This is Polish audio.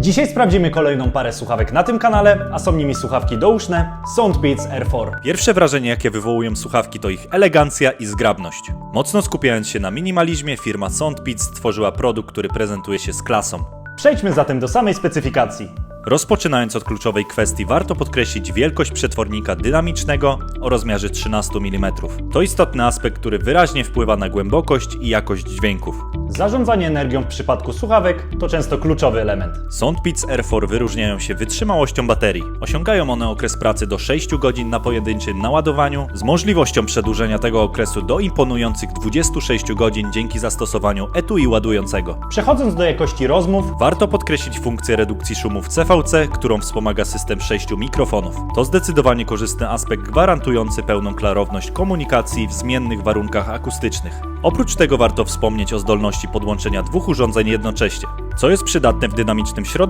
Dzisiaj sprawdzimy kolejną parę słuchawek na tym kanale, a są nimi słuchawki douszne Soundbeats R4. Pierwsze wrażenie, jakie wywołują słuchawki, to ich elegancja i zgrabność. Mocno skupiając się na minimalizmie, firma Soundbeats stworzyła produkt, który prezentuje się z klasą. Przejdźmy zatem do samej specyfikacji. Rozpoczynając od kluczowej kwestii, warto podkreślić wielkość przetwornika dynamicznego o rozmiarze 13 mm. To istotny aspekt, który wyraźnie wpływa na głębokość i jakość dźwięków. Zarządzanie energią w przypadku słuchawek to często kluczowy element. Soundbeats R4 wyróżniają się wytrzymałością baterii. Osiągają one okres pracy do 6 godzin na pojedynczym naładowaniu, z możliwością przedłużenia tego okresu do imponujących 26 godzin dzięki zastosowaniu etui ładującego. Przechodząc do jakości rozmów, Warto podkreślić funkcję redukcji szumów CVC, którą wspomaga system 6 mikrofonów. To zdecydowanie korzystny aspekt gwarantujący pełną klarowność komunikacji w zmiennych warunkach akustycznych. Oprócz tego warto wspomnieć o zdolności podłączenia dwóch urządzeń jednocześnie, co jest przydatne w dynamicznym środowisku